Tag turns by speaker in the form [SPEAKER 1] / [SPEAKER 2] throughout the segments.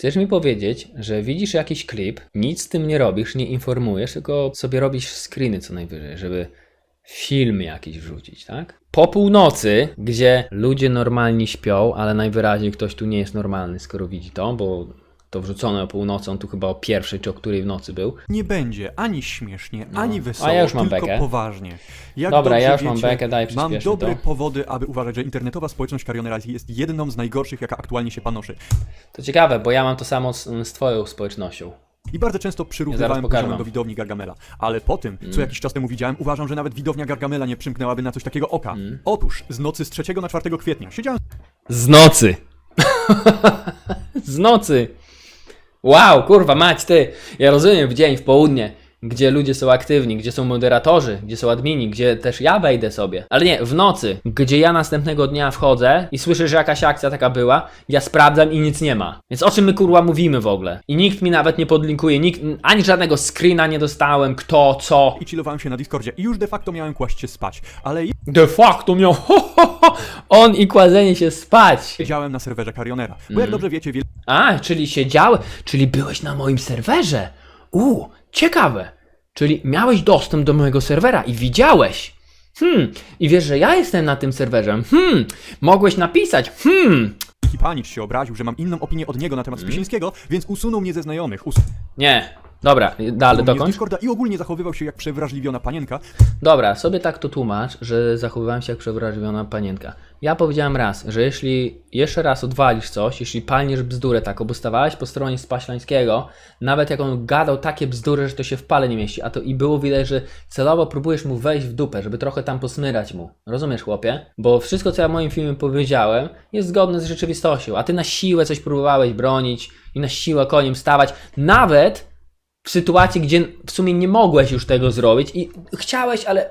[SPEAKER 1] Chcesz mi powiedzieć, że widzisz jakiś klip, nic z tym nie robisz, nie informujesz, tylko sobie robisz screeny co najwyżej, żeby film jakiś wrzucić, tak? Po północy, gdzie ludzie normalni śpią, ale najwyraźniej ktoś tu nie jest normalny, skoro widzi to, bo to wrzucone o północy, on tu chyba o pierwszej czy o której w nocy był.
[SPEAKER 2] Nie będzie ani śmiesznie, ani wesoło,
[SPEAKER 1] No. A ja już mam
[SPEAKER 2] tylko
[SPEAKER 1] bekę.
[SPEAKER 2] poważnie. Jak
[SPEAKER 1] Dobra, ja już mam
[SPEAKER 2] wiecie,
[SPEAKER 1] bekę, daj
[SPEAKER 2] Mam dobre
[SPEAKER 1] to.
[SPEAKER 2] powody, aby uważać, że internetowa społeczność Carionera jest jedną z najgorszych, jaka aktualnie się panoszy.
[SPEAKER 1] To ciekawe, bo ja mam to samo z, z twoją społecznością.
[SPEAKER 2] I bardzo często przyrównywałem
[SPEAKER 1] wam.
[SPEAKER 2] do widowni Gargamela. Ale po tym,
[SPEAKER 1] Mm.
[SPEAKER 2] co jakiś czas temu widziałem, uważam, że nawet widownia Gargamela nie przymknęłaby na coś takiego oka.
[SPEAKER 1] Mm.
[SPEAKER 2] Otóż, z nocy z 3 na 4 kwietnia siedziałem
[SPEAKER 1] Z nocy! z nocy! Wow, kurwa, mać ty! Ja rozumiem w dzień, w południe, gdzie ludzie są aktywni, gdzie są moderatorzy, gdzie są admini, gdzie też ja wejdę sobie. Ale nie, w nocy, gdzie ja następnego dnia wchodzę i słyszę, że jakaś akcja taka była, ja sprawdzam i nic nie ma. Więc o czym my kurwa mówimy w ogóle? I nikt mi nawet nie podlinkuje, nikt, ani żadnego screena nie dostałem, kto, co.
[SPEAKER 2] i chillowałem się na Discordzie i już de facto miałem kłaść się spać. Ale
[SPEAKER 1] De facto miał on i kładzenie się spać.
[SPEAKER 2] siedziałem na serwerze Carionera. Bo
[SPEAKER 1] Mm.
[SPEAKER 2] jak dobrze wiecie, wiele
[SPEAKER 1] A, czyli siedziały, czyli byłeś na moim serwerze. U, ciekawe. Czyli miałeś dostęp do mojego serwera i widziałeś. Hmm, i wiesz, że ja jestem na tym serwerze. Hmm, mogłeś napisać. Hmm.
[SPEAKER 2] panicz się obraził, że mam inną opinię od niego na temat
[SPEAKER 1] Mm.
[SPEAKER 2] Spysińskiego, więc usunął mnie ze znajomych. Usunął
[SPEAKER 1] Nie. Dobra, dalej
[SPEAKER 2] mnie z
[SPEAKER 1] dokończ.
[SPEAKER 2] Discorda i ogólnie zachowywał się jak przewrażliwiona panienka.
[SPEAKER 1] Dobra, sobie tak to tłumacz, że zachowywałem się jak przewrażliwiona panienka. Ja powiedziałem raz, że jeśli jeszcze raz odwalisz coś, jeśli palniesz bzdurę taką, bo stawałeś po stronie Spaślańskiego, nawet jak on gadał takie bzdury, że to się w pale nie mieści, a to i było widać, że celowo próbujesz mu wejść w dupę, żeby trochę tam posmyrać mu. Rozumiesz, chłopie? Bo wszystko, co ja w moim filmie powiedziałem, jest zgodne z rzeczywistością, a ty na siłę coś próbowałeś bronić i na siłę koniem stawać, nawet w sytuacji, gdzie w sumie nie mogłeś już tego zrobić i chciałeś, ale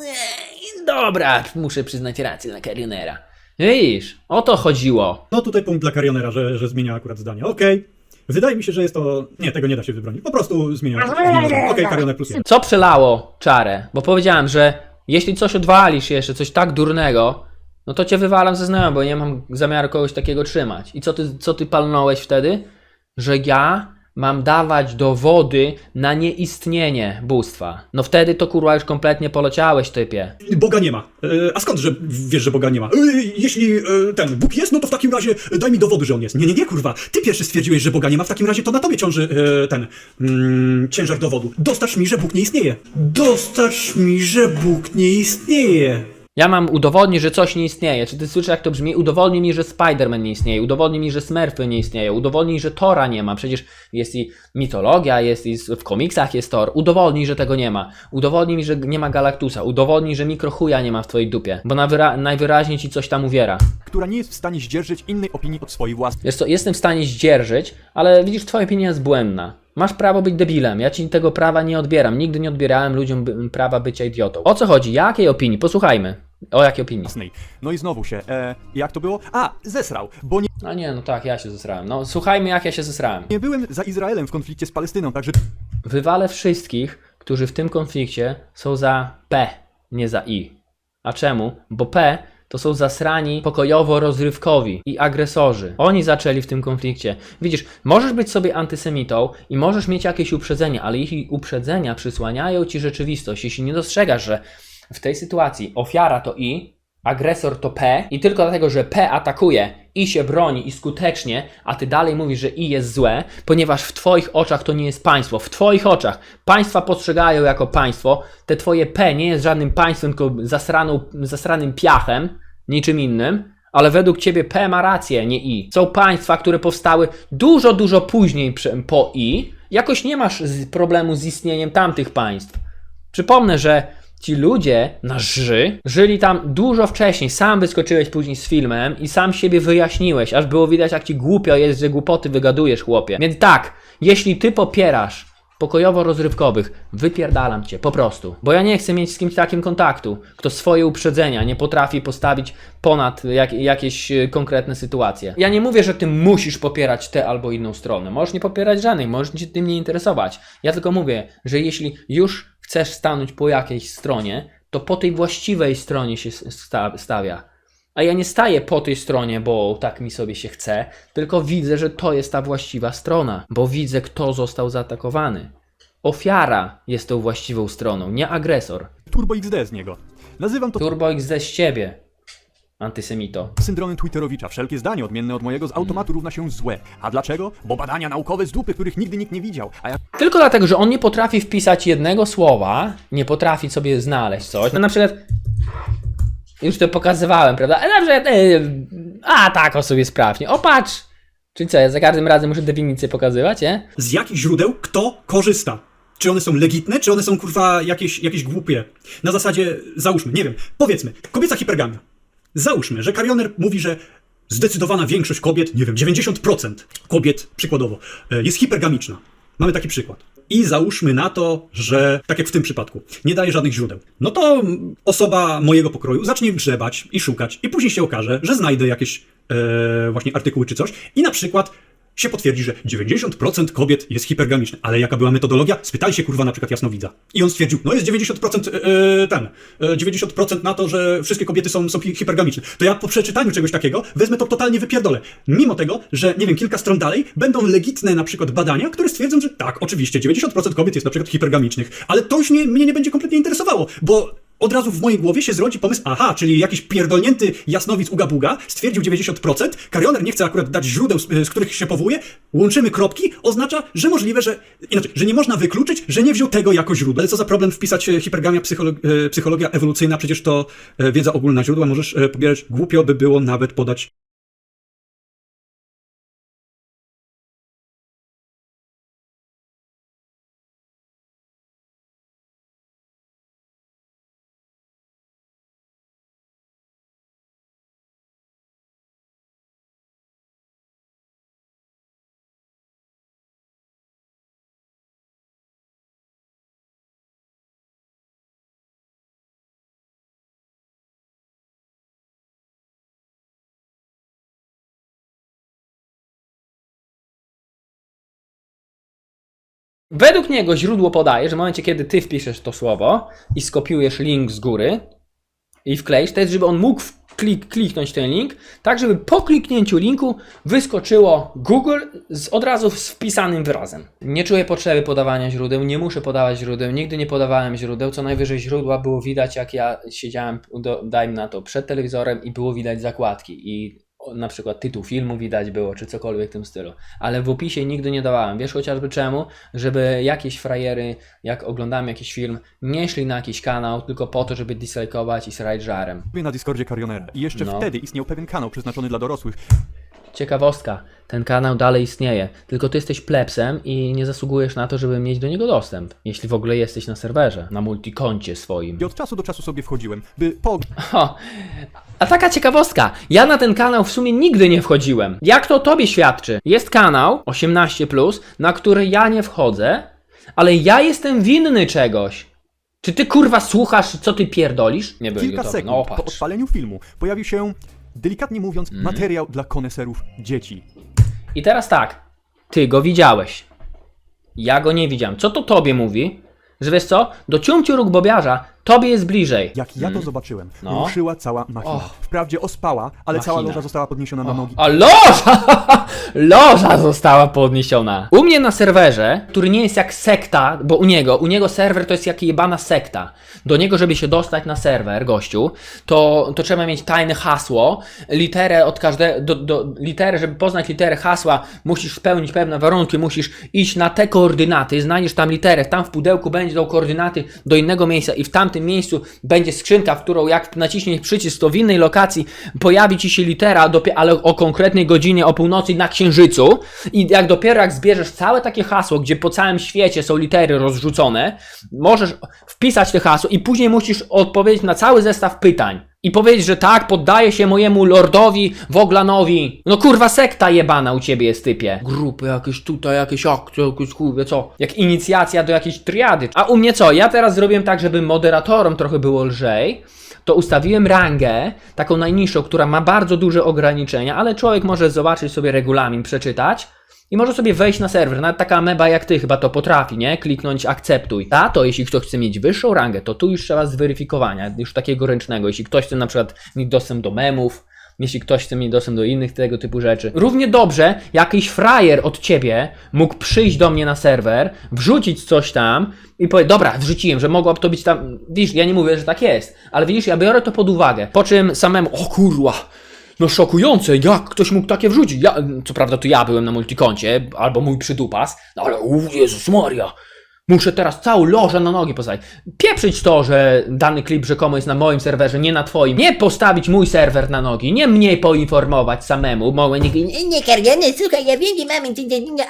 [SPEAKER 1] nie, dobra, muszę przyznać rację na Carionera. Widzisz, o to chodziło.
[SPEAKER 3] No tutaj punkt dla Carionera, że, że zmienia akurat zdanie. Okej. Wydaje mi się, że jest to... Nie, tego nie da się wybronić. Po prostu zmienia. zmienia. Okej, Carioner plus jeden.
[SPEAKER 1] Co przelało czarę? Bo powiedziałem, że jeśli coś odwalisz jeszcze, coś tak durnego, no to cię wywalam ze znajomym, bo nie mam zamiaru kogoś takiego trzymać. I co ty, co ty palnąłeś wtedy? Że ja mam dawać dowody na nieistnienie bóstwa. No wtedy to kurwa już kompletnie poleciałeś, typie.
[SPEAKER 3] Boga nie ma. E, a skąd, że wiesz, że Boga nie ma? E, jeśli e, ten Bóg jest, no to w takim razie daj mi dowody, że on jest. Nie, nie, nie, kurwa. Ty pierwszy stwierdziłeś, że Boga nie ma, w takim razie to na tobie ciąży e, ten mm, ciężar dowodu. Dostarcz mi, że Bóg nie istnieje. Dostarcz mi, że Bóg nie istnieje.
[SPEAKER 1] Ja mam udowodnić, że coś nie istnieje. Czy ty słyszysz, jak to brzmi? Udowodnij mi, że Spider-Man nie istnieje. Udowodnij mi, że Smurfy nie istnieją. Udowodnij, że Tora nie ma. Przecież jest i mitologia, jest i w komiksach jest Thor. Udowodnij, że tego nie ma. Udowodnij mi, że nie ma Galactusa. Udowodnij, że mikrochuja nie ma w twojej dupie. Bo najwyraźniej ci coś tam uwiera.
[SPEAKER 2] która nie jest w stanie zdzierżyć innej opinii od swojej własnej.
[SPEAKER 1] Wiesz co, jestem w stanie zdzierżyć, ale widzisz, twoja opinia jest błędna. Masz prawo być debilem, ja ci tego prawa nie odbieram. Nigdy nie odbierałem ludziom prawa bycia idiotą. O co chodzi? Jakiej opinii? Posłuchajmy. O jakiej opinii?
[SPEAKER 2] No i znowu się, e, jak to było? A, zesrał, bo nie,
[SPEAKER 1] No nie, no tak, ja się zesrałem. No słuchajmy, jak ja się zesrałem.
[SPEAKER 2] nie byłem za Izraelem w konflikcie z Palestyną, także
[SPEAKER 1] Wywalę wszystkich, którzy w tym konflikcie są za P, nie za I. A czemu? Bo P to są zasrani pokojowo-rozrywkowi i agresorzy. Oni zaczęli w tym konflikcie. Widzisz, możesz być sobie antysemitą i możesz mieć jakieś uprzedzenia, ale jeśli uprzedzenia przysłaniają ci rzeczywistość, jeśli nie dostrzegasz, że w tej sytuacji ofiara to I, agresor to P i tylko dlatego, że P atakuje i się broni i skutecznie, a ty dalej mówisz, że I jest złe, ponieważ w twoich oczach to nie jest państwo. W twoich oczach państwa postrzegają jako państwo, te twoje P nie jest żadnym państwem, tylko zasraną, zasranym piachem, niczym innym, ale według ciebie P ma rację, nie I. Są państwa, które powstały dużo, dużo później po I. Jakoś nie masz problemu z istnieniem tamtych państw. Przypomnę, że ci ludzie na ży żyli tam dużo wcześniej. Sam wyskoczyłeś później z filmem i sam siebie wyjaśniłeś, aż było widać, jak ci głupio jest, że głupoty wygadujesz, chłopie. Więc tak, jeśli ty popierasz pokojowo-rozrywkowych, wypierdalam cię, po prostu. Bo ja nie chcę mieć z kimś takim kontaktu, kto swoje uprzedzenia nie potrafi postawić ponad jak, jakieś e, konkretne sytuacje. Ja nie mówię, że ty musisz popierać tę albo inną stronę. Możesz nie popierać żadnej, możesz się tym nie interesować. Ja tylko mówię, że jeśli już chcesz stanąć po jakiejś stronie, to po tej właściwej stronie się sta- stawia. A ja nie staję po tej stronie, bo tak mi sobie się chce, tylko widzę, że to jest ta właściwa strona, bo widzę, kto został zaatakowany. Ofiara jest tą właściwą stroną, nie agresor.
[SPEAKER 4] Turbo XD z niego. Nazywam to
[SPEAKER 1] Turbo XD z ciebie, antysemito.
[SPEAKER 4] syndromem Twitterowicza. Wszelkie zdanie odmienne od mojego z automatu równa się złe. A dlaczego? Bo badania naukowe z dupy, których nigdy nikt nie widział. A ja
[SPEAKER 1] Tylko dlatego, że on nie potrafi wpisać jednego słowa, nie potrafi sobie znaleźć coś. No na przykład. Już to pokazywałem, prawda? Ale na przykład. e, a tak, o sobie sprawdź. nie? O patrz! Czyli co, ja za każdym razem muszę definicję pokazywać, nie?
[SPEAKER 2] z jakich źródeł kto korzysta. Czy one są legitne, czy one są kurwa jakieś, jakieś głupie? Na zasadzie, załóżmy, nie wiem, powiedzmy, kobieca hipergamia. Załóżmy, że Karioner mówi, że zdecydowana większość kobiet, nie wiem, 90% kobiet, przykładowo, e, jest hipergamiczna. Mamy taki przykład. I załóżmy na to, że tak jak w tym przypadku, nie daje żadnych źródeł. No to osoba mojego pokroju zacznie grzebać i szukać, i później się okaże, że znajdę jakieś e, właśnie artykuły czy coś, i na przykład się potwierdzi, że 90% kobiet jest hipergamiczne. Ale jaka była metodologia? Spytali się kurwa na przykład jasnowidza. I on stwierdził, no jest 90% e, ten, e, 90% na to, że wszystkie kobiety są, są hi- hipergamiczne. To ja po przeczytaniu czegoś takiego wezmę to totalnie wypierdolę. Mimo tego, że nie wiem, kilka stron dalej będą legitne na przykład badania, które stwierdzą, że tak, oczywiście, 90% kobiet jest na przykład hipergamicznych. Ale to już nie, mnie nie będzie kompletnie interesowało, bo od razu w mojej głowie się zrodzi pomysł, aha, czyli jakiś pierdolnięty jasnowic Uga Buga stwierdził 90%, Karioner nie chce akurat dać źródeł, z, których się powołuje, łączymy kropki, oznacza, że możliwe, że, inaczej, że nie można wykluczyć, że nie wziął tego jako źródło. Ale co za problem wpisać e, hipergamia, psycholo, e, psychologia ewolucyjna, przecież to e, wiedza ogólna źródła, możesz pobierać, głupio by było nawet podać
[SPEAKER 1] Według niego źródło podaje, że w momencie, kiedy ty wpiszesz to słowo i skopiujesz link z góry i wkleisz, to jest, żeby on mógł klik, kliknąć ten link, tak żeby po kliknięciu linku wyskoczyło Google z, od razu z wpisanym wyrazem. Nie czuję potrzeby podawania źródeł, nie muszę podawać źródeł, nigdy nie podawałem źródeł, co najwyżej źródła było widać, jak ja siedziałem, dajmy na to, przed telewizorem i było widać zakładki i na przykład tytuł filmu widać było, czy cokolwiek w tym stylu. Ale w opisie nigdy nie dawałem. Wiesz chociażby czemu? Żeby jakieś frajery, jak oglądamy jakiś film, nie szli na jakiś kanał tylko po to, żeby dislajkować i srać żarem.
[SPEAKER 4] na Discordzie Karionera. I jeszcze
[SPEAKER 1] No.
[SPEAKER 4] wtedy istniał pewien kanał przeznaczony dla dorosłych.
[SPEAKER 1] Ciekawostka, ten kanał dalej istnieje, tylko ty jesteś plebsem i nie zasługujesz na to, żeby mieć do niego dostęp. Jeśli w ogóle jesteś na serwerze, na multikoncie swoim.
[SPEAKER 4] I od czasu do czasu sobie wchodziłem, by po
[SPEAKER 1] O, a taka ciekawostka. Ja na ten kanał w sumie nigdy nie wchodziłem. Jak to o tobie świadczy? Jest kanał 18, na który ja nie wchodzę, ale ja jestem winny czegoś. Czy ty kurwa słuchasz, co ty pierdolisz? Nie byłeś
[SPEAKER 4] kilka
[SPEAKER 1] gotowy.
[SPEAKER 4] sekund
[SPEAKER 1] No
[SPEAKER 4] po
[SPEAKER 1] patrz.
[SPEAKER 4] odpaleniu filmu pojawił się, delikatnie mówiąc,
[SPEAKER 1] Mhm.
[SPEAKER 4] materiał dla koneserów dzieci.
[SPEAKER 1] I teraz tak. Ty go widziałeś. Ja go nie widziałem. Co to tobie mówi? Że wiesz co? Do ciumciu róg bobiarza tobie jest bliżej.
[SPEAKER 4] Jak ja to zobaczyłem,
[SPEAKER 1] Mhm. No.
[SPEAKER 4] ruszyła cała machina.
[SPEAKER 1] Och.
[SPEAKER 4] Wprawdzie ospała, ale cała
[SPEAKER 1] Machina.
[SPEAKER 4] loża została podniesiona na nogi.
[SPEAKER 1] A loża! loża została podniesiona. U mnie na serwerze, który nie jest jak sekta, bo u niego, u niego serwer to jest jak jebana sekta. Do niego, żeby się dostać na serwer, gościu, to, to trzeba mieć tajne hasło, literę od każdego, do, do, literę, żeby poznać literę hasła, musisz spełnić pewne warunki, musisz iść na te koordynaty, znajdziesz tam literę, tam w pudełku będzie tą koordynaty do innego miejsca i w tamtym miejscu będzie skrzynka, w którą jak naciśniesz przycisk, to w innej lokacji pojawi ci się litera, ale o konkretnej godzinie, o północy na księżycu i jak dopiero jak zbierzesz całe takie hasło, gdzie po całym świecie są litery rozrzucone, możesz wpisać te hasło i później musisz odpowiedzieć na cały zestaw pytań. I powiedzieć, że tak, poddaję się mojemu lordowi Woglanowi. No kurwa, sekta jebana u ciebie jest typie. Grupy jakieś tutaj, jakieś akcje, jakieś kurwa, co? Jak inicjacja do jakiejś triady. A u mnie co? Ja teraz zrobiłem tak, żeby moderatorom trochę było lżej to ustawiłem rangę, taką najniższą, która ma bardzo duże ograniczenia, ale człowiek może zobaczyć sobie regulamin, przeczytać. I może sobie wejść na serwer, nawet taka ameba jak ty chyba to potrafi, nie? Kliknąć akceptuj. A to jeśli ktoś chce mieć wyższą rangę, to tu już trzeba zweryfikowania, już takiego ręcznego. Jeśli ktoś chce na przykład mieć dostęp do memów, jeśli ktoś chce mieć dostęp do innych tego typu rzeczy. Równie dobrze jakiś frajer od ciebie mógł przyjść do mnie na serwer, wrzucić coś tam i powiedzieć, dobra, wrzuciłem, że mogłoby to być tam. Widzisz, ja nie mówię, że tak jest, ale widzisz, ja biorę to pod uwagę. Po czym samemu, o kurwa, no szokujące, jak ktoś mógł takie wrzucić? Ja, co prawda to ja byłem na multikoncie, albo mój przydupas, no ale u Jezus Maria, muszę teraz całą lożę na nogi postawić. Pieprzyć to, że dany klip rzekomo jest na moim serwerze, nie na twoim. Nie postawić mój serwer na nogi, nie mnie poinformować samemu, mogę nie...
[SPEAKER 5] Nie, nie, Kargany, słuchaj, ja wiem, że mamy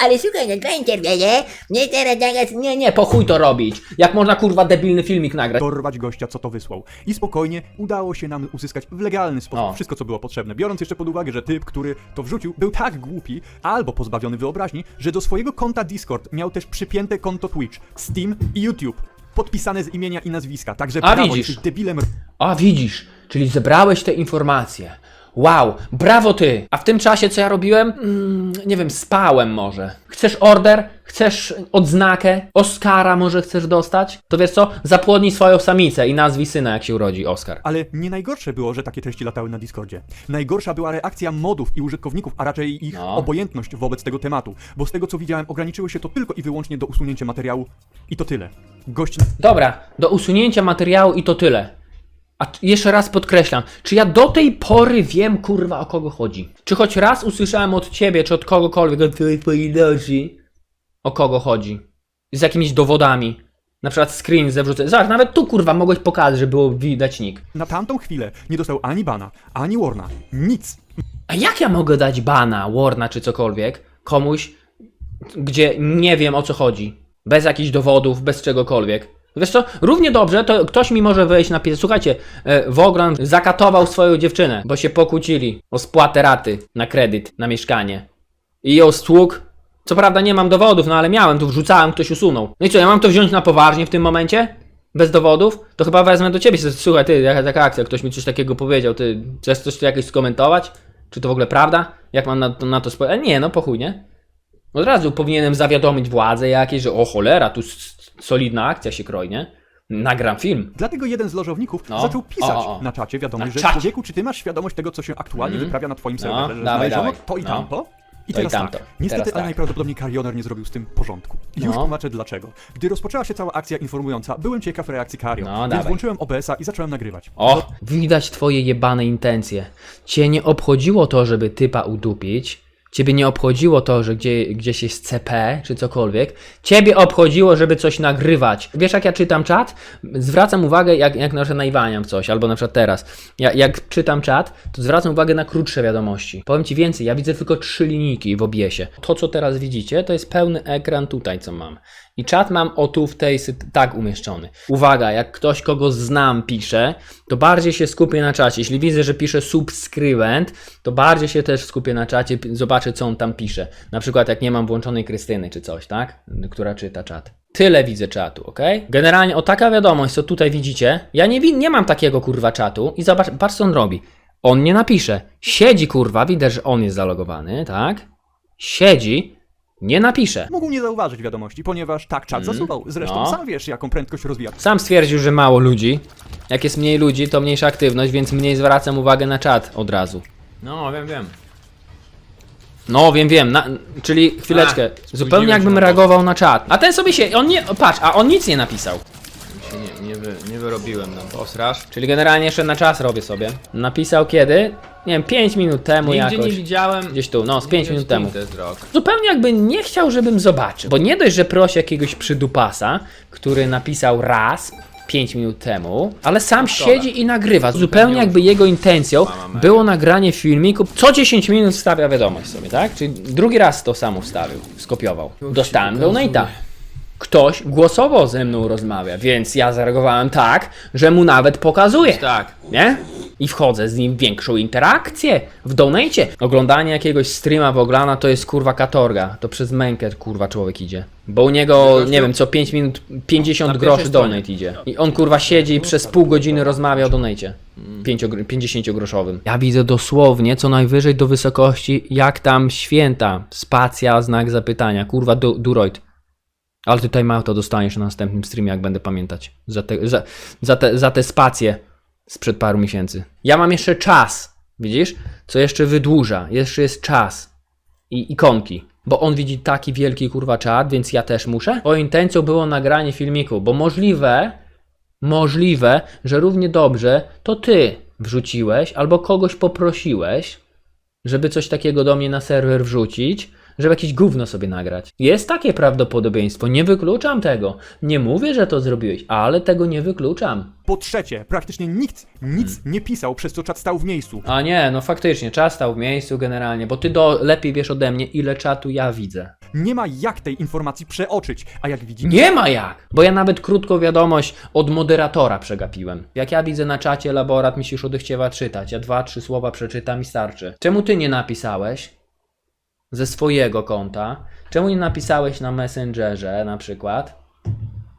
[SPEAKER 5] ale słuchaj, na twoim serwerze, nie teraz, teraz,
[SPEAKER 1] Nie, nie, po chuj to robić. Jak można kurwa debilny filmik nagrać?
[SPEAKER 2] dorwać gościa, co to wysłał. I spokojnie udało się nam uzyskać w legalny sposób
[SPEAKER 1] O.
[SPEAKER 2] wszystko, co było potrzebne. Biorąc jeszcze pod uwagę, że typ, który to wrzucił, był tak głupi albo pozbawiony wyobraźni, że do swojego konta Discord miał też przypięte konto Twitch, Steam i YouTube. Podpisane z imienia i nazwiska. Także
[SPEAKER 1] A
[SPEAKER 2] brawo,
[SPEAKER 1] widzisz.
[SPEAKER 2] jesteś debilem
[SPEAKER 1] A widzisz, czyli zebrałeś te informacje. Wow, brawo ty! A w tym czasie co ja robiłem? Mm, nie wiem, spałem może. Chcesz order? Chcesz odznakę? Oscara może chcesz dostać? To wiesz co? Zapłodnij swoją samicę i nazwij syna jak się urodzi Oskar.
[SPEAKER 2] Ale nie najgorsze było, że takie treści latały na Discordzie. Najgorsza była reakcja modów i użytkowników, a raczej ich
[SPEAKER 1] No.
[SPEAKER 2] obojętność wobec tego tematu. Bo z tego co widziałem, ograniczyło się to tylko i wyłącznie do usunięcia materiału i to tyle. Gość
[SPEAKER 1] Dobra, do usunięcia materiału i to tyle. A jeszcze raz podkreślam, czy ja do tej pory wiem, kurwa, o kogo chodzi? Czy choć raz usłyszałem od ciebie, czy od kogokolwiek, od twojej pojedynczy, o kogo chodzi? Z jakimiś dowodami. Na przykład screen ze wrzucę. Zobacz, nawet tu, kurwa, mogłeś pokazać, że było widać nick.
[SPEAKER 2] na tamtą chwilę nie dostał ani bana, ani warna. Nic.
[SPEAKER 1] A jak ja mogę dać bana, warna czy cokolwiek komuś, gdzie nie wiem o co chodzi? Bez jakichś dowodów, bez czegokolwiek. Wiesz co, równie dobrze to ktoś mi może wejść na pies. Słuchajcie, e, Wogran zakatował swoją dziewczynę, bo się pokłócili o spłatę raty na kredyt, na mieszkanie. I ją stłukł. Co prawda nie mam dowodów, no ale miałem, tu wrzucałem, ktoś usunął. No i co, ja mam to wziąć na poważnie w tym momencie? Bez dowodów? To chyba wezmę do ciebie. Słuchaj, ty, jaka taka akcja, ktoś mi coś takiego powiedział, ty chcesz coś tu jakieś skomentować? Czy to w ogóle prawda? Jak mam na to, na to spojrzeć? Nie, no po chuj, nie? Od razu powinienem zawiadomić władze jakieś, że o cholera, tu solidna akcja się kroi, nie? Nagram film.
[SPEAKER 2] Dlatego jeden z lożowników
[SPEAKER 1] No.
[SPEAKER 2] zaczął pisać
[SPEAKER 1] O, o, o.
[SPEAKER 2] na czacie wiadomość,
[SPEAKER 1] Na
[SPEAKER 2] że
[SPEAKER 1] czacie.
[SPEAKER 2] człowieku, czy ty masz świadomość tego, co się aktualnie
[SPEAKER 1] Mhm.
[SPEAKER 2] wyprawia na twoim
[SPEAKER 1] No,
[SPEAKER 2] serwerze, że
[SPEAKER 1] dawaj,
[SPEAKER 2] znaleziono
[SPEAKER 1] dawaj.
[SPEAKER 2] to i
[SPEAKER 1] No.
[SPEAKER 2] tamto? I
[SPEAKER 1] To i
[SPEAKER 2] teraz
[SPEAKER 1] tamto.
[SPEAKER 2] tak. Niestety,
[SPEAKER 1] Teraz
[SPEAKER 2] ale
[SPEAKER 1] tak.
[SPEAKER 2] najprawdopodobniej Karioner nie zrobił z tym porządku. I już
[SPEAKER 1] No.
[SPEAKER 2] tłumaczę dlaczego. Gdy rozpoczęła się cała akcja informująca, byłem ciekaw reakcji Kario,
[SPEAKER 1] No,
[SPEAKER 2] więc
[SPEAKER 1] dawaj.
[SPEAKER 2] włączyłem OBS-a i zacząłem nagrywać.
[SPEAKER 1] O, widać twoje jebane intencje. Cię nie obchodziło to, żeby typa udupić. Ciebie nie obchodziło to, że gdzie, gdzieś jest CP czy cokolwiek. Ciebie obchodziło, żeby coś nagrywać. Wiesz, jak ja czytam czat? Zwracam uwagę, jak, jak na przykład najwaniam coś, albo na przykład teraz. Ja, jak czytam czat, to zwracam uwagę na krótsze wiadomości. Powiem ci więcej, ja widzę tylko trzy linijki w obiesie. To, co teraz widzicie, to jest pełny ekran tutaj, co mam. I czat mam o tu w tej tak umieszczony. Uwaga, jak ktoś, kogo znam, pisze, to bardziej się skupię na czacie. Jeśli widzę, że pisze subskrybent, to bardziej się też skupię na czacie, p- zobaczę, co on tam pisze. Na przykład, jak nie mam włączonej Krystyny czy coś, tak? Która czyta czat. Tyle widzę czatu, ok? Generalnie o taka wiadomość, co tutaj widzicie, ja nie, nie mam takiego kurwa czatu i zobacz, patrz co on robi. On nie napisze. Siedzi kurwa, widać, że on jest zalogowany, tak? Siedzi, nie napisze.
[SPEAKER 2] Mógł nie zauważyć wiadomości, ponieważ tak czat zasuwał. Zresztą
[SPEAKER 1] No.
[SPEAKER 2] sam wiesz, jaką prędkość rozwija
[SPEAKER 1] Sam stwierdził, że mało ludzi. Jak jest mniej ludzi, to mniejsza aktywność, więc mniej zwracam uwagę na czat od razu. No, wiem, wiem. No, wiem, wiem. Na, czyli chwileczkę. zupełnie jakbym
[SPEAKER 6] na
[SPEAKER 1] reagował na czat. A ten sobie się. On nie. o, Patrz, a on nic nie napisał.
[SPEAKER 6] się nie, nie, wy, nie wyrobiłem nam. Posrasz?
[SPEAKER 1] Czyli generalnie jeszcze na czas robię sobie. Napisał kiedy? Nie wiem, 5 minut temu
[SPEAKER 6] Nigdzie
[SPEAKER 1] jakoś.
[SPEAKER 6] nie widziałem.
[SPEAKER 1] Gdzieś tu, no, z 5 minut temu. Zupełnie jakby nie chciał, żebym zobaczył. Bo nie dość, że prosi jakiegoś przydupasa, który napisał raz 5 minut temu, ale sam siedzi i nagrywa. Zupełnie jakby jego intencją było nagranie filmiku. Co 10 minut wstawia wiadomość sobie, tak? Czyli drugi raz to samo wstawił, skopiował. Dostałem donate'a. Ktoś głosowo ze mną rozmawia, więc ja zareagowałem tak, że mu nawet pokazuję.
[SPEAKER 6] Tak.
[SPEAKER 1] Nie? I wchodzę z nim w większą interakcję w donate. Oglądanie jakiegoś streama w Oglana to jest kurwa katorga. To przez mękę kurwa człowiek idzie. Bo u niego, nie wiem, co 5 minut 50
[SPEAKER 6] Na
[SPEAKER 1] groszy donate idzie. I on kurwa siedzi i przez pół godziny rozmawia o donate. pięciogr- 50-groszowym. Ja widzę dosłownie co najwyżej do wysokości, jak tam święta. Spacja, znak zapytania. Kurwa, du- Duroid. Ale ty time outa dostaniesz na następnym streamie, jak będę pamiętać. Za te, za, za te, za te spacje sprzed paru miesięcy. Ja mam jeszcze czas, widzisz? Co jeszcze wydłuża. Jeszcze jest czas. I ikonki. Bo on widzi taki wielki kurwa czat, więc ja też muszę. Bo intencją było nagranie filmiku, bo możliwe, możliwe, że równie dobrze to ty wrzuciłeś albo kogoś poprosiłeś, żeby coś takiego do mnie na serwer wrzucić, żeby jakieś gówno sobie nagrać. Jest takie prawdopodobieństwo, nie wykluczam tego. Nie mówię, że to zrobiłeś, ale tego nie wykluczam.
[SPEAKER 2] Po trzecie, praktycznie nikt nic nie pisał, przez co czat stał w miejscu.
[SPEAKER 1] A nie, no faktycznie, czas stał w miejscu generalnie, bo ty do, lepiej wiesz ode mnie, ile czatu ja widzę.
[SPEAKER 2] Nie ma jak tej informacji przeoczyć, a jak widzimy,
[SPEAKER 1] Nie ma jak! Bo ja nawet krótką wiadomość od moderatora przegapiłem. Jak ja widzę na czacie laborat, mi się już odechciewa czytać. Ja dwa, trzy słowa przeczytam i starczy. Czemu ty nie napisałeś ze swojego konta? Czemu nie napisałeś na Messengerze na przykład?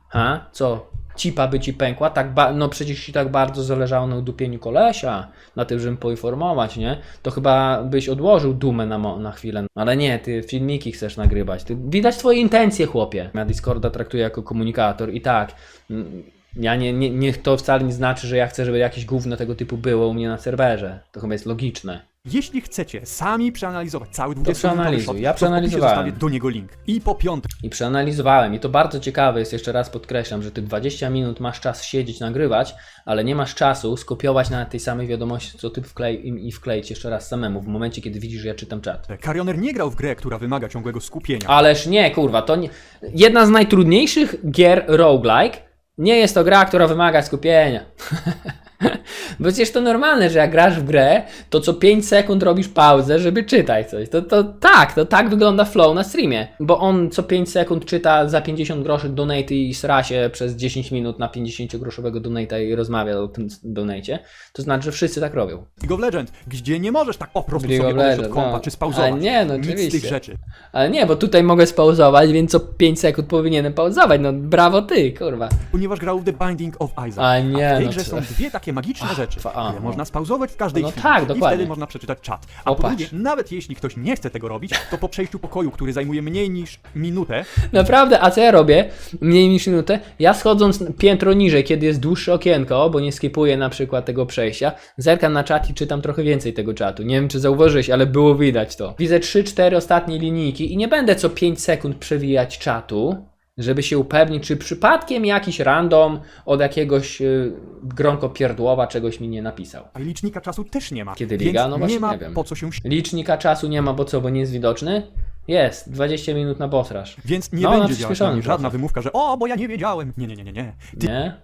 [SPEAKER 1] Ha? Co? Cipa by ci pękła? Tak no przecież ci tak bardzo zależało na udupieniu kolesia, na tym, żeby poinformować, nie? To chyba byś odłożył dumę na, na chwilę. Ale nie, ty filmiki chcesz nagrywać. Ty, widać twoje intencje, chłopie. Ja Discorda traktuję jako komunikator i tak. mm, Ja nie, nie, niech to wcale nie znaczy, że ja chcę, żeby jakieś gówno tego typu było u mnie na serwerze. To chyba jest logiczne.
[SPEAKER 2] Jeśli chcecie sami przeanalizować cały 20
[SPEAKER 1] przeanalizuj.
[SPEAKER 2] shot,
[SPEAKER 1] Ja
[SPEAKER 2] to w opisie
[SPEAKER 1] przeanalizowałem.
[SPEAKER 2] zostawię do niego link. I po piąte,
[SPEAKER 1] I przeanalizowałem, i to bardzo ciekawe jest, jeszcze raz podkreślam, że ty 20 minut masz czas siedzieć, nagrywać, ale nie masz czasu skopiować na tej samej wiadomości, co ty wklej im i wkleić jeszcze raz samemu, w momencie, kiedy widzisz, że ja czytam czat.
[SPEAKER 2] Karioner nie grał w grę, która wymaga ciągłego skupienia.
[SPEAKER 1] Ależ nie, kurwa, to nie... jedna z najtrudniejszych gier roguelike nie jest to gra, która wymaga skupienia. Bo przecież to normalne, że jak grasz w grę, to co 5 sekund robisz pauzę, żeby czytać coś. To, to tak, to tak wygląda flow na streamie. Bo on co 5 sekund czyta za 50 groszy donate i sra się przez 10 minut na 50 groszowego donate i rozmawia o tym donate. To znaczy, że wszyscy tak robią.
[SPEAKER 2] League of Legends, gdzie nie możesz tak po prostu
[SPEAKER 1] League
[SPEAKER 2] sobie odejść od kompa
[SPEAKER 1] no.
[SPEAKER 2] czy spauzować.
[SPEAKER 1] Ale nie, no
[SPEAKER 2] Nic z
[SPEAKER 1] oczywiście.
[SPEAKER 2] tych rzeczy.
[SPEAKER 1] Ale nie, bo tutaj mogę spauzować, więc co 5 sekund powinienem pauzować. No brawo ty, kurwa.
[SPEAKER 2] Ponieważ grał w The Binding of Isaac.
[SPEAKER 1] A nie,
[SPEAKER 2] w tej
[SPEAKER 1] no
[SPEAKER 2] grze
[SPEAKER 1] co-
[SPEAKER 2] są dwie takie magiczne rzeczy,
[SPEAKER 1] fa-
[SPEAKER 2] które
[SPEAKER 1] aha.
[SPEAKER 2] można spauzować w każdej
[SPEAKER 1] No
[SPEAKER 2] chwili.
[SPEAKER 1] tak,
[SPEAKER 2] I
[SPEAKER 1] dokładnie.
[SPEAKER 2] wtedy można przeczytać czat. A
[SPEAKER 1] O,
[SPEAKER 2] po drugie, nawet jeśli ktoś nie chce tego robić, to po przejściu pokoju, który zajmuje mniej niż minutę,
[SPEAKER 1] Naprawdę, a co ja robię? Mniej niż minutę. Ja schodząc piętro niżej, kiedy jest dłuższe okienko, bo nie skipuję na przykład tego przejścia, zerkam na czat i czytam trochę więcej tego czatu. Nie wiem, czy zauważyłeś, ale było widać to. Widzę 3-4 ostatnie linijki i nie będę co 5 sekund przewijać czatu, żeby się upewnić, czy przypadkiem jakiś random od jakiegoś yy, gronko pierdłowa czegoś mi nie napisał.
[SPEAKER 2] a licznika czasu też nie ma.
[SPEAKER 1] Kiedy
[SPEAKER 2] więc
[SPEAKER 1] liga? No właśnie
[SPEAKER 2] nie ma
[SPEAKER 1] nie wiem.
[SPEAKER 2] po co się
[SPEAKER 1] Licznika czasu nie ma, bo co, bo nie jest widoczny? Jest, 20 minut na rush.
[SPEAKER 2] Więc nie
[SPEAKER 1] No, na
[SPEAKER 2] będzie działać na
[SPEAKER 1] przyspieszonym
[SPEAKER 2] mnie żadna wymówka, że o, bo ja nie wiedziałem. Nie, nie, nie, nie, nie. Ty
[SPEAKER 1] Nie?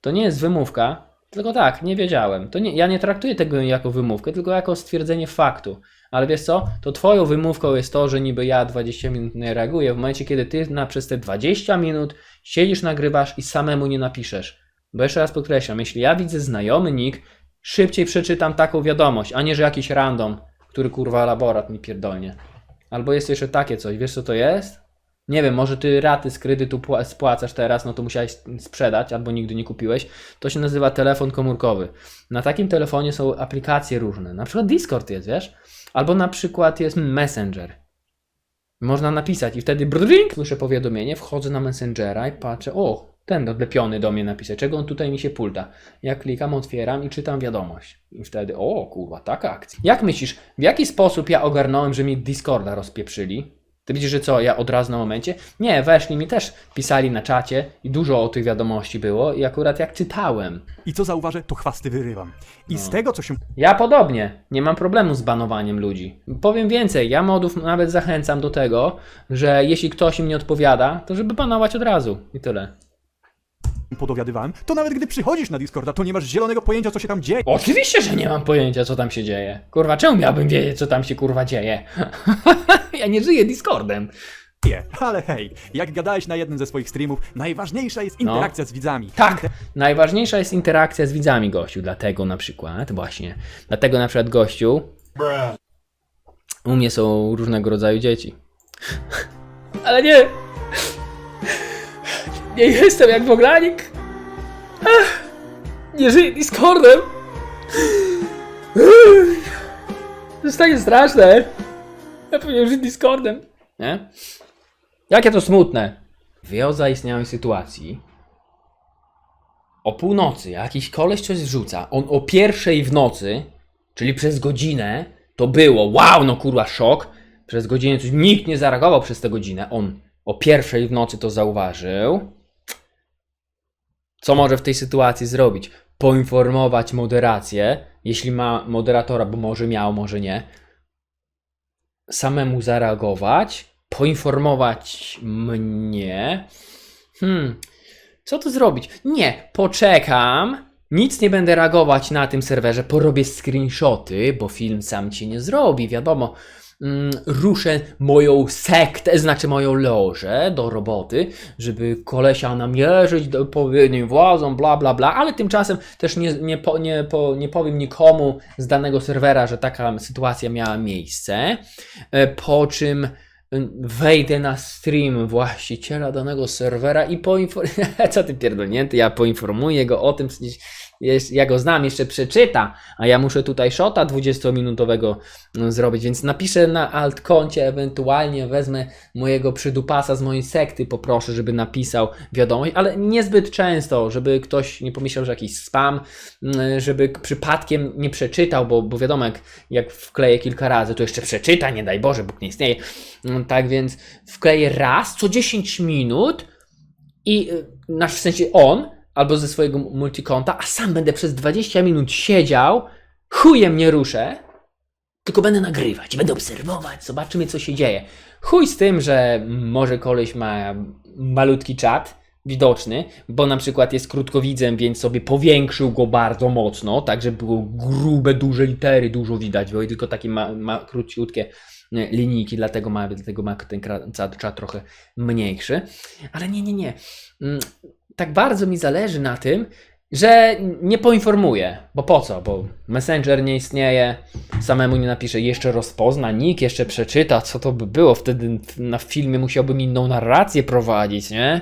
[SPEAKER 1] To nie jest wymówka, tylko tak, nie wiedziałem. To nie, ja nie traktuję tego jako wymówkę, tylko jako stwierdzenie faktu. Ale wiesz co? To twoją wymówką jest to, że niby ja 20 minut nie reaguję w momencie, kiedy ty na, przez te 20 minut siedzisz, nagrywasz i samemu nie napiszesz. Bo jeszcze raz podkreślam, jeśli ja widzę znajomy nick, szybciej przeczytam taką wiadomość, a nie, że jakiś random, który kurwa laborat mi pierdolnie. Albo jest jeszcze takie coś, wiesz co to jest? Nie wiem, może ty raty z kredytu pła- spłacasz teraz, no to musiałeś sprzedać albo nigdy nie kupiłeś. To się nazywa telefon komórkowy. Na takim telefonie są aplikacje różne. Na przykład Discord jest, wiesz? Albo na przykład jest Messenger. Można napisać i wtedy brrrink, słyszę powiadomienie, wchodzę na Messengera i patrzę, o, ten odlepiony do mnie napisał, czego on tutaj mi się pulta. Ja klikam, otwieram i czytam wiadomość. I wtedy, o kurwa, taka akcja. Jak myślisz, w jaki sposób ja ogarnąłem, że mi Discorda rozpieprzyli? Ty widzisz, że co, ja od razu na momencie? Nie, weszli mi też, pisali na czacie i dużo o tych wiadomości było i akurat jak czytałem.
[SPEAKER 2] I co zauważę, to chwasty wyrywam. I
[SPEAKER 1] No.
[SPEAKER 2] z tego, co się
[SPEAKER 1] Ja podobnie, nie mam problemu z banowaniem ludzi. Powiem więcej, ja modów nawet zachęcam do tego, że jeśli ktoś im nie odpowiada, to żeby banować od razu i tyle.
[SPEAKER 2] Podowiadywałem, to nawet gdy przychodzisz na Discorda, to nie masz zielonego pojęcia, co się tam dzieje.
[SPEAKER 1] Oczywiście, że nie mam pojęcia, co tam się dzieje. Kurwa, czemu miałbym wiedzieć, co tam się kurwa dzieje? ja nie żyję Discordem.
[SPEAKER 2] Ale hej, jak gadałeś na jednym ze swoich streamów, najważniejsza jest
[SPEAKER 1] No.
[SPEAKER 2] interakcja z widzami.
[SPEAKER 1] Tak, najważniejsza jest interakcja z widzami, gościu. Dlatego na przykład, właśnie, dlatego na przykład, gościu, u mnie są różnego rodzaju dzieci. Ale nie! Nie jestem jak Woglanik! Ach. Nie żyje Discordem! To takie straszne. Ja powinien żyć Discordem. Nie? Jakie to smutne. O zaistniałej sytuacji. O północy jakiś koleś coś wrzuca. On o pierwszej w nocy, czyli przez godzinę, to było. Wow, no kurwa, szok. Przez godzinę coś nikt nie zareagował przez tę godzinę. On o pierwszej w nocy to zauważył. Co może w tej sytuacji zrobić? Poinformować moderację, jeśli ma moderatora, bo może miał, może nie. Samemu zareagować, poinformować mnie. Hmm, co tu zrobić? Nie, poczekam. Nic nie będę reagować na tym serwerze, porobię screenshoty, bo film sam ci nie zrobi, wiadomo. Mm, ruszę moją sektę, znaczy moją lożę do roboty, żeby kolesia namierzyć do odpowiednim władzom, bla bla bla, ale tymczasem też nie, nie, po, nie, po, nie powiem nikomu z danego serwera, że taka sytuacja miała miejsce. E, Po czym y, wejdę na stream właściciela danego serwera i poinformuję. Co ty pierdolnięty? Ja poinformuję go o tym, ja go znam, jeszcze przeczyta, a ja muszę tutaj shota 20-minutowego mm, zrobić, więc napiszę na altkoncie, ewentualnie wezmę mojego przydupasa z mojej sekty, poproszę, żeby napisał wiadomość, ale niezbyt często, żeby ktoś nie pomyślał, że jakiś spam, mm, żeby przypadkiem nie przeczytał, bo, bo wiadomo, jak, jak wkleję kilka razy, to jeszcze przeczyta, nie daj Boże, Bóg nie istnieje. Mm, Tak więc wkleję raz co 10 minut i y, nasz w sensie on, albo ze swojego multikonta, a sam będę przez 20 minut siedział, chujem nie ruszę, tylko będę nagrywać, będę obserwować, zobaczymy co się dzieje. Chuj z tym, że może koleś ma malutki czat, widoczny, bo na przykład jest krótkowidzem, więc sobie powiększył go bardzo mocno, tak żeby było grube, duże litery, dużo widać, bo tylko takie ma, ma króciutkie e, linijki, dlatego ma, dlatego ma ten czat, czat trochę mniejszy. Ale nie, nie, nie. Tak bardzo mi zależy na tym, że nie poinformuję, bo po co? Bo Messenger nie istnieje, samemu nie napiszę, jeszcze rozpozna nick, jeszcze przeczyta, co to by było, wtedy na filmie musiałbym inną narrację prowadzić, nie?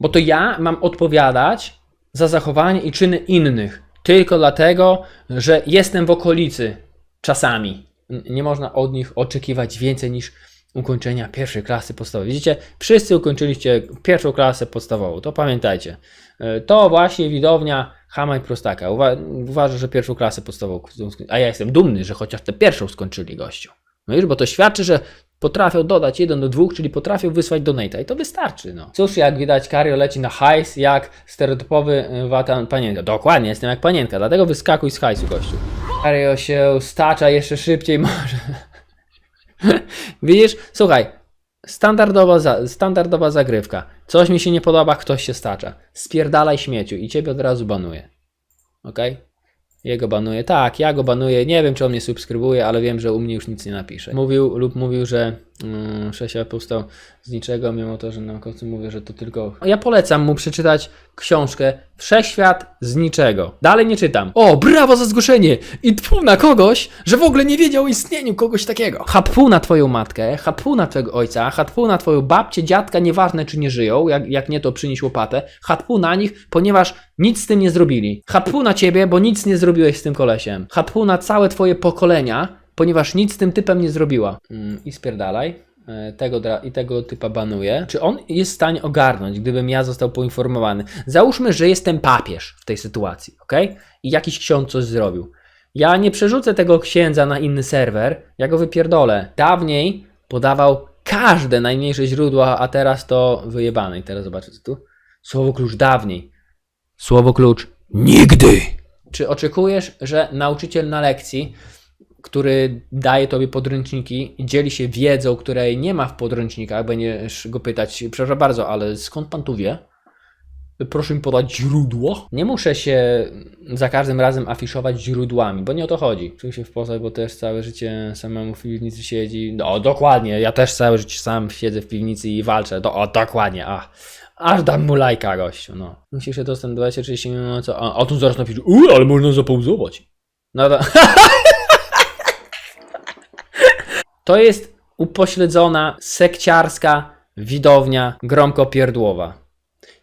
[SPEAKER 1] Bo to ja mam odpowiadać za zachowanie i czyny innych, tylko dlatego, że jestem w okolicy czasami. Nie można od nich oczekiwać więcej niż ukończenia pierwszej klasy podstawowej. Widzicie, wszyscy ukończyliście pierwszą klasę podstawową, to pamiętajcie. E, To właśnie widownia Hama i Prostaka. Uwa- uważa, że pierwszą klasę podstawową, a ja jestem dumny, że chociaż tę pierwszą skończyli gościu. No już, bo to świadczy, że potrafią dodać 1 do 2, czyli potrafią wysłać donata i to wystarczy. No. Cóż, jak widać, Kario leci na hajs jak stereotypowy y, watan panienka. Dokładnie, jestem jak panienka, dlatego wyskakuj z hajsu, gościu. Kario się stacza jeszcze szybciej może. Widzisz? Słuchaj, standardowa, za, standardowa zagrywka. Coś mi się nie podoba, ktoś się stacza. Spierdalaj śmieciu i ciebie od razu banuję. Okej? Jego banuję. Tak, ja go banuję. Nie wiem, czy on mnie subskrybuje, ale wiem, że u mnie już nic nie napisze. Mówił lub mówił, że 6 powstał z niczego, mimo to, że naukowcy mówią, że to tylko. Ja polecam mu przeczytać książkę Wszechświat z niczego. Dalej nie czytam. O, brawo za zgłoszenie! I tfu na kogoś, że w ogóle nie wiedział o istnieniu kogoś takiego. Hapfu na twoją matkę, hapfu na twojego ojca, hapfu na twoją babcię, dziadka, nieważne czy nie żyją, jak, jak nie to przynieś łopatę. Hapfu na nich, ponieważ nic z tym nie zrobili. Hapfu na ciebie, bo nic nie zrobiłeś z tym kolesiem. Hapfu na całe twoje pokolenia, ponieważ nic z tym typem nie zrobiła. Mm, I spierdalaj. E, Tego I tego typa banuje. Czy on jest w stanie ogarnąć, gdybym ja został poinformowany? Załóżmy, że jestem papież w tej sytuacji, ok? I jakiś ksiądz coś zrobił. Ja nie przerzucę tego księdza na inny serwer, ja go wypierdolę. Dawniej podawał każde najmniejsze źródła, a teraz to wyjebane. I teraz zobaczę co tu. Słowo klucz dawniej. Słowo klucz nigdy. Czy oczekujesz, że nauczyciel na lekcji, który daje tobie podręczniki dzieli się wiedzą, której nie ma w podręcznikach, będziesz go pytać, przepraszam bardzo, ale skąd pan tu wie? Proszę mi podać źródło. Nie muszę się za każdym razem afiszować źródłami, bo nie o to chodzi. Czuję się w Poznać, bo też całe życie samemu w piwnicy siedzi. No, dokładnie, ja też całe życie sam siedzę w piwnicy i walczę. Do, o, dokładnie, a. Aż dam mu lajka, gościu, no. Musisz się dostęp 20-30 minut, co? A, a tu zaraz napisz, uuu, ale można zapauzować. No to... To jest upośledzona, sekciarska widownia gromko pierdłowa.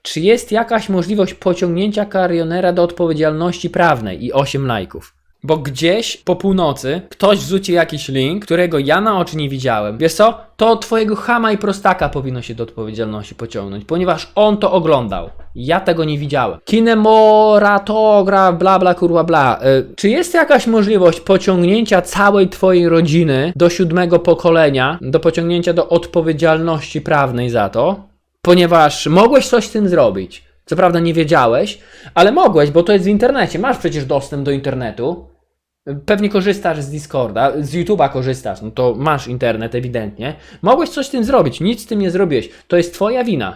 [SPEAKER 1] Czy jest jakaś możliwość pociągnięcia karionera do odpowiedzialności prawnej i 8 lajków? Bo gdzieś po północy ktoś wrzucił jakiś link, którego ja na oczy nie widziałem. Wiesz co? To twojego chama i prostaka powinno się do odpowiedzialności pociągnąć, ponieważ on to oglądał. Ja tego nie widziałem. Kinemoratograf, bla bla kurwa bla. Y, czy jest jakaś możliwość pociągnięcia całej twojej rodziny do siódmego pokolenia, do pociągnięcia do odpowiedzialności prawnej za to? Ponieważ mogłeś coś z tym zrobić. Co prawda nie wiedziałeś, ale mogłeś, bo to jest w internecie. Masz przecież dostęp do internetu. Pewnie korzystasz z Discorda, z YouTube'a korzystasz, no to masz internet ewidentnie. Mogłeś coś z tym zrobić, nic z tym nie zrobiłeś. To jest twoja wina.